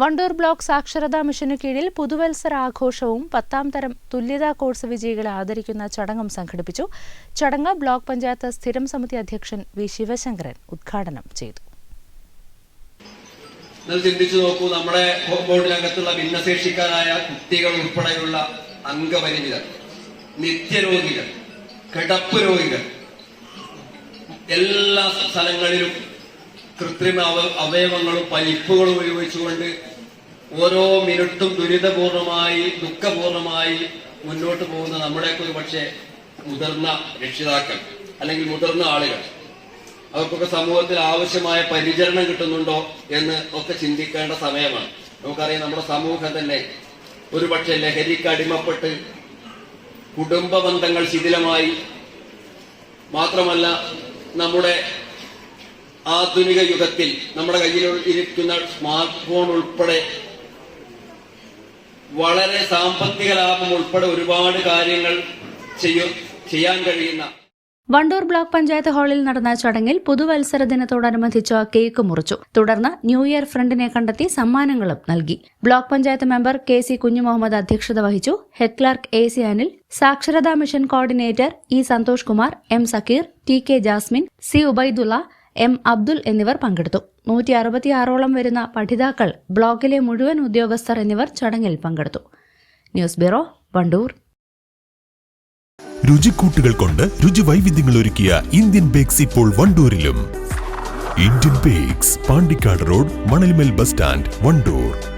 Wandoor block സാക്ഷരതാ മിഷനു കീഴിൽ പുതുവത്സര ആഘോഷവും പത്താം തരം തുല്യതാ കോഴ്സ് വിജയികളെ ആദരിക്കുന്ന ചടങ്ങും സംഘടിപ്പിച്ചു. ചടങ്ങ് ബ്ലോക്ക് പഞ്ചായത്ത് സ്ഥിരം സമിതി അധ്യക്ഷൻ വി ശിവശങ്കരൻ ഉദ്ഘാടനം ചെയ്തു. നിങ്ങൾ ചിന്തിച്ചു നോക്കൂ നമ്മുടെ ബോർഡിനകത്തുള്ള ഭിന്നശേഷിക്കാരായ കുട്ടികൾ ഉൾപ്പെടെയുള്ള അംഗപരിമിതർ നിത്യരോഗികൾ കിടപ്പ് രോഗികൾ എല്ലാ സ്ഥലങ്ങളിലും കൃത്രിമ അവ അവയവങ്ങളും പലിപ്പുകളും ഉപയോഗിച്ചുകൊണ്ട് ഓരോ മിനിട്ടും ദുരിതപൂർണമായി ദുഃഖപൂർണമായി മുന്നോട്ട് പോകുന്ന നമ്മുടെയൊക്കെ ഒരു പക്ഷേ മുതിർന്ന രക്ഷിതാക്കൾ അല്ലെങ്കിൽ മുതിർന്ന ആളുകൾ. അവർക്കൊക്കെ സമൂഹത്തിൽ ആവശ്യമായ പരിചരണം കിട്ടുന്നുണ്ടോ എന്ന് ഒക്കെ ചിന്തിക്കേണ്ട സമയമാണ്. നമുക്കറിയാം നമ്മുടെ സമൂഹം തന്നെ ഒരുപക്ഷെ ലഹരിക്ക് അടിമപ്പെട്ട് കുടുംബ ബന്ധങ്ങൾ ശിഥിലമായി. മാത്രമല്ല നമ്മുടെ ആധുനിക യുഗത്തിൽ നമ്മുടെ കയ്യിൽ ഇരിക്കുന്ന സ്മാർട്ട് ഫോൺ ഉൾപ്പെടെ വളരെ സാമ്പത്തിക ലാഭം ഉൾപ്പെടെ ഒരുപാട് കാര്യങ്ങൾ ചെയ്യും ചെയ്യാൻ കഴിയുന്ന വണ്ടൂർ ബ്ലോക്ക് പഞ്ചായത്ത് ഹാളിൽ നടന്ന ചടങ്ങിൽ പുതുവത്സര ദിനത്തോടനുബന്ധിച്ച് കേക്ക് മുറിച്ചു. തുടർന്ന് ന്യൂ ഇയർ ഫ്രണ്ടിനെ കണ്ടെത്തി സമ്മാനങ്ങളും നൽകി. Block panchayat member K C Kunjumuhammad അധ്യക്ഷത വഹിച്ചു. Head clerk A C Anil സാക്ഷരതാ mission coordinator E Santhosh Kumar M Zakir T K Jasmin C Ubaidullah M Abdul എന്നിവർ പങ്കെടുത്തു. നൂറ്റി അറുപത്തിയാറോളം വരുന്ന പഠിതാക്കൾ ബ്ലോക്കിലെ മുഴുവൻ ഉദ്യോഗസ്ഥർ എന്നിവർ ചടങ്ങിൽ പങ്കെടുത്തു. News bureau Wandoor. രുചിക്കൂട്ടുകൾ കൊണ്ട് രുചി വൈവിധ്യങ്ങൾ ഒരുക്കിയ ഇന്ത്യൻ ബേക്സ് ഇപ്പോൾ വണ്ടൂരിലും. Indian bakes Pandikkad road Manalmel bus stand Wandoor.